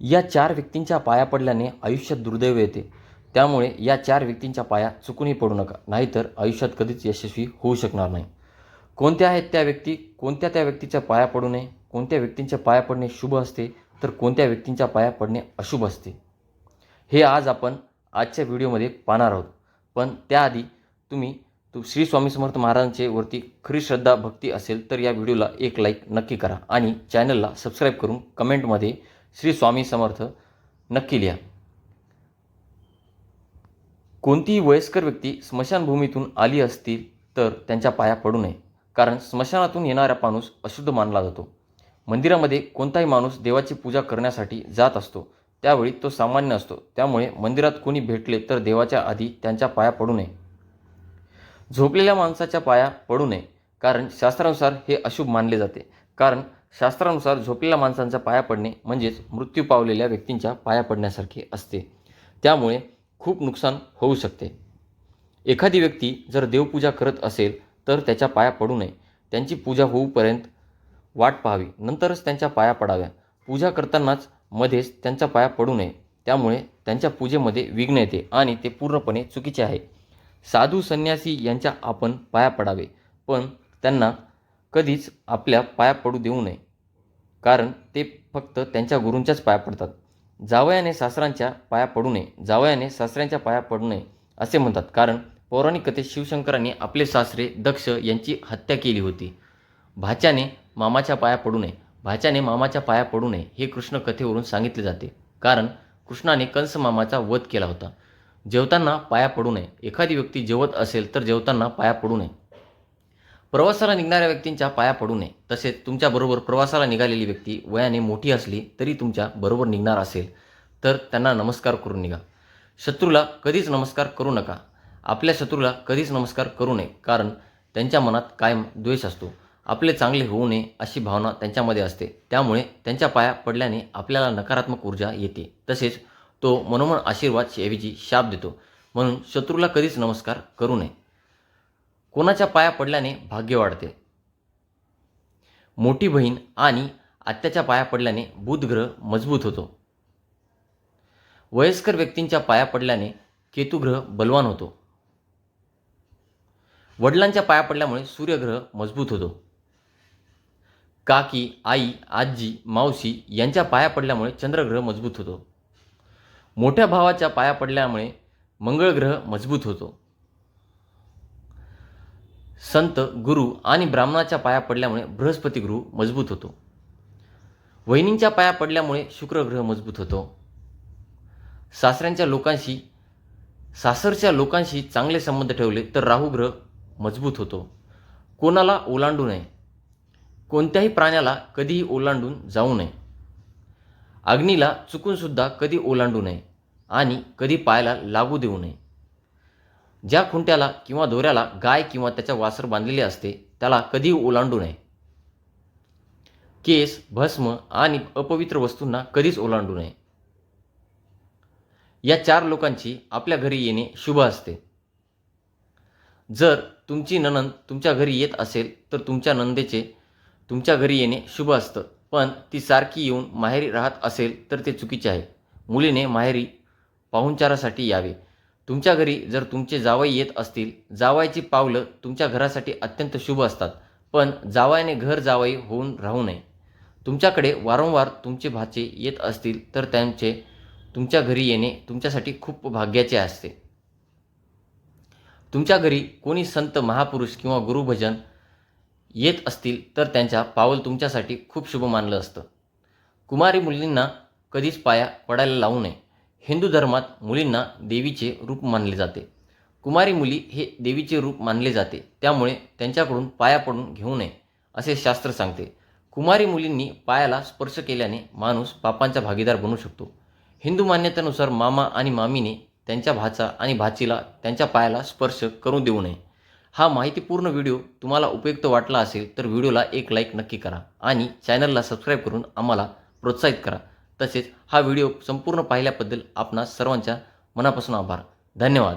या चार व्यक्तींच्या पाया पडल्याने आयुष्यात दुर्दैव येते. त्यामुळे या चार व्यक्तींच्या पाया चुकूनही पडू नका नाहीतर आयुष्यात कधीच यशस्वी होऊ शकणार नाही. कोणत्या आहेत त्या व्यक्ती? कोणत्या त्या व्यक्तीच्या पाया पडू नये? कोणत्या व्यक्तींच्या पाया पडणे शुभ असते? तर कोणत्या व्यक्तींच्या पाया पडणे अशुभ असते? हे आज आपण आजच्या व्हिडिओमध्ये पाहणार आहोत. पण त्याआधी तुम्ही तू श्री स्वामी समर्थ महाराजांचे वरती खरी श्रद्धा भक्ती असेल तर या व्हिडिओला एक लाईक नक्की करा आणि चॅनलला सबस्क्राईब करून कमेंटमध्ये श्री स्वामी समर्थ नक्की लिहा. कोणतीही वयस्कर व्यक्ती स्मशानभूमीतून आली असतील तर त्यांच्या पाया पडू नये कारण स्मशानातून येणारा माणूस अशुद्ध मानला जातो. मंदिरामध्ये कोणताही माणूस देवाची पूजा करण्यासाठी जात असतो. त्यावेळी तो सामान्य असतो. त्यामुळे मंदिरात कोणी भेटले तर देवाच्या आधी त्यांच्या पाया पडू नये. झोपलेल्या माणसाच्या पाया पडू नये कारण शास्त्रानुसार हे अशुभ मानले जाते. कारण शास्त्रानुसार झोपलेल्या माणसांचा पाया पडणे म्हणजेच मृत्यू पावलेल्या व्यक्तींच्या पाया पडण्यासारखे असते. त्यामुळे खूप नुकसान होऊ शकते. एखादी व्यक्ती जर देवपूजा करत असेल तर त्याच्या पाया पडू नये. त्यांची पूजा होऊपर्यंत वाट पाहावी. नंतरच त्यांच्या पाया पडाव्या. पूजा करतानाच मध्येच त्यांचा पाया पडू नये. त्यामुळे त्यांच्या पूजेमध्ये विघ्न येते आणि ते पूर्णपणे चुकीचे आहे. साधू संन्यासी यांच्या आपण पाया पडावे. पण त्यांना कधीच आपल्या पाया पडू देऊ नये. कारण ते फक्त त्यांच्या गुरूंच्याच पाया पडतात. जावयाने सासरांच्या पाया पडू नये. जावयाने सासऱ्यांच्या पाया पडू नये असे म्हणतात. कारण पौराणिक कथेत शिवशंकरांनी आपले सासरे दक्ष यांची हत्या केली होती. भाच्याने मामाच्या पाया पडू नये. भाच्याने मामाच्या पाया पडू नये हे कृष्ण कथेवरून सांगितले जाते. कारण कृष्णाने कंस मामाचा वध केला होता. जेवताना पाया पडू नये. एखादी व्यक्ती जेवत असेल तर जेवताना पाया पडू नये. प्रवासाला निघणाऱ्या व्यक्तींच्या पाया पडू नये. तसेच तुमच्याबरोबर प्रवासाला निघालेली व्यक्ती वयाने मोठी असली तरी तुमच्या बरोबर निघणार असेल तर त्यांना नमस्कार करून निघा. शत्रूला कधीच नमस्कार करू नका. आपल्या शत्रूला कधीच नमस्कार करू नये कारण त्यांच्या मनात कायम द्वेष असतो. आपले चांगले होऊ नये अशी भावना त्यांच्यामध्ये असते. त्यामुळे त्यांच्या पाया पडल्याने आपल्याला नकारात्मक ऊर्जा येते. तसेच तो मनोमन आशीर्वाद ऐवजी शाप देतो. म्हणून शत्रूला कधीच नमस्कार करू नये. कोणाच्या पाया पडल्याने भाग्य वाढते. मोठी बहीण आणि आत्याच्या पाया पडल्याने बुधग्रह मजबूत होतो. वयस्कर व्यक्तींच्या पाया पडल्याने केतुग्रह बलवान होतो. वडिलांच्या पाया पडल्यामुळे सूर्यग्रह मजबूत होतो. काकी आई आजी मावशी यांच्या पाया पडल्यामुळे चंद्रग्रह मजबूत होतो. मोठ्या भावाच्या पाया पडल्यामुळे मंगळ ग्रह मजबूत होतो. संत गुरु आणि ब्राह्मणाच्या पाया पडल्यामुळे बृहस्पती ग्रह मजबूत होतो. वहिनींच्या पाया पडल्यामुळे शुक्रग्रह मजबूत होतो. सासऱ्यांच्या लोकांशी सासरच्या लोकांशी चांगले संबंध ठेवले तर राहू ग्रह मजबूत होतो. कोणाला ओलांडू नये. कोणत्याही प्राण्याला कधीही ओलांडून जाऊ नये. अग्नीला चुकूनसुद्धा कधी ओलांडू नये आणि कधी पायाला लागू देऊ नये. ज्या खुंट्याला किंवा दोऱ्याला गाय किंवा त्याच्या वासर बांधलेले असते त्याला कधीही ओलांडू नये. केस भस्म आणि अपवित्र वस्तूंना कधीच ओलांडू नये. या चार लोकांची आपल्या घरी येणे शुभ असते. जर तुमची ननंद तुमच्या घरी येत असेल तर तुमच्या नंदेचे तुमच्या घरी येणे शुभ असतं. पण ती सारखी येऊन माहेरी राहत असेल तर ते चुकीचे आहे. मुलीने माहेरी पाहुणचारासाठी यावे. तुमच्या घरी जर तुमचे जावई येत असतील जावायची पावलं तुमच्या घरासाठी अत्यंत शुभ असतात. पण जावायने घर जावई होऊन राहू नये. तुमच्याकडे वारंवार तुमचे भाचे येत असतील तर त्यांचे तुमच्या घरी येणे तुमच्यासाठी खूप भाग्याचे असते. तुमच्या घरी कोणी संत महापुरुष किंवा गुरुभजन येत असतील तर त्यांच्या पावल तुमच्यासाठी खूप शुभ मानलं असतं. कुमारी मुलींना कधीच पाया पडायला लावू नये. हिंदू धर्मात मुलींना देवीचे रूप मानले जाते. कुमारी मुली हे देवीचे रूप मानले जाते. त्यामुळे त्यांच्याकडून पाया पडून घेऊ नये असे शास्त्र सांगते. कुमारी मुलींनी पायाला स्पर्श केल्याने माणूस पापांचा भागीदार बनू शकतो. हिंदू मान्यतेनुसार मामा आणि मामीने त्यांच्या भाचा आणि भाचीला त्यांच्या पायाला स्पर्श करू देऊ नये. हा माहितीपूर्ण व्हिडिओ तुम्हाला उपयुक्त वाटला असेल तर व्हिडिओला एक लाईक नक्की करा आणि चॅनलला सबस्क्राईब करून आम्हाला प्रोत्साहित करा. तसेच हा व्हिडिओ संपूर्ण पाहिल्याबद्दल आपणास सर्वांच्या मनापासून आभार. धन्यवाद.